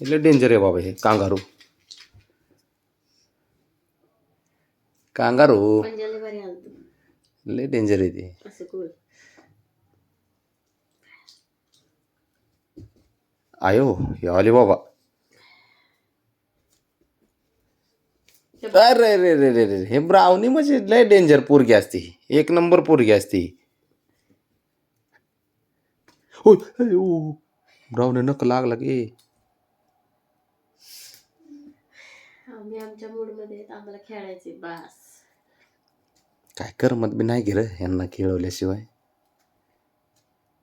लय डेंजर आहे बाबा हे कांगारू कांगारू लय डेंजर आहे ते आयो हे आले बाबा अरे रे रे रे रे हे ब्राउनी म्हणजे लय डेंजर पोरगी असते एक नंबर पोरगी असते ब्राउनी नक लागला की आम्ही आमच्या मूडमध्ये आहेत, आम्हाला खेळायचे बास. काय करमत बी नाही गेलं यांना खेळवल्याशिवाय.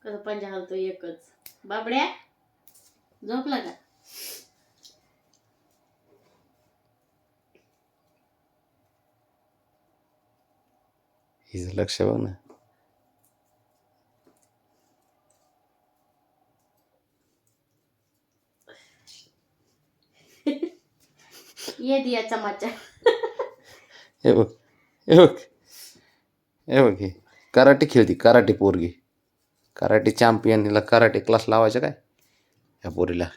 कसं पंजा एकच. बाबड्या झोपला का? हिचं लक्ष बघ ना. ये दिया चमाचा हे बघ हे बघ हे बघ हे. कराटे खेळती कराटे पोरगी. कराटे चॅम्पियन हिला कराटे क्लास लावायचा काय? ह्या पोरीला.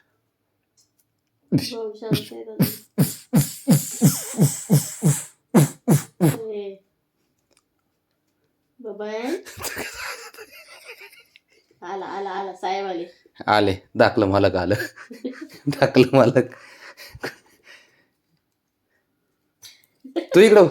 आला आला आला साहेब आले. आले दाखलं मालक आलं. दाखलं मालक. तू इकडं हो.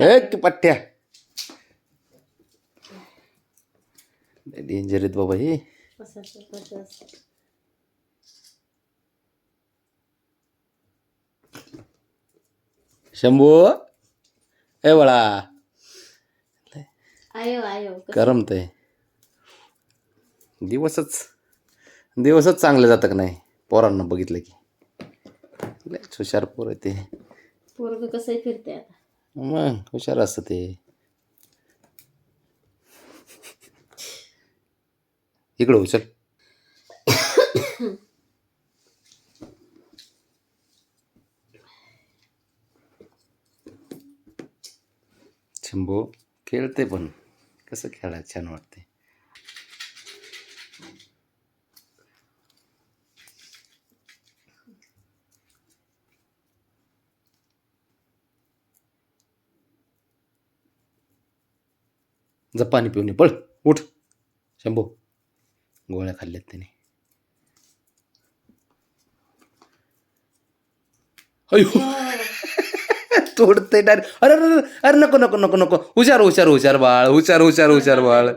हे की पट्ट्या डेंजर आहेत बाबा हे. शंभू ए बळा आयो आयो कसं- करमतंय. दिवसच दिवसच चांगले जातं का नाही? पोरांना बघितलं की. लयच हुशार पोर आहे ते. पोरग कसं फिरते आता? मग हुशार असतं ते. इकडं उचल शंभू. खेळते पण. कसं खेळायला छान वाटते जा पाणी पिऊन ये. पळ उठ. शंभू गोळ्या खाल्ल्यात त्याने. अयो तोडते डायरेक्ट अरे अरे अरे, नको नको नको नको. हुशार हुशार हुशार बाळ हुशार हुशार हुशार बाळ.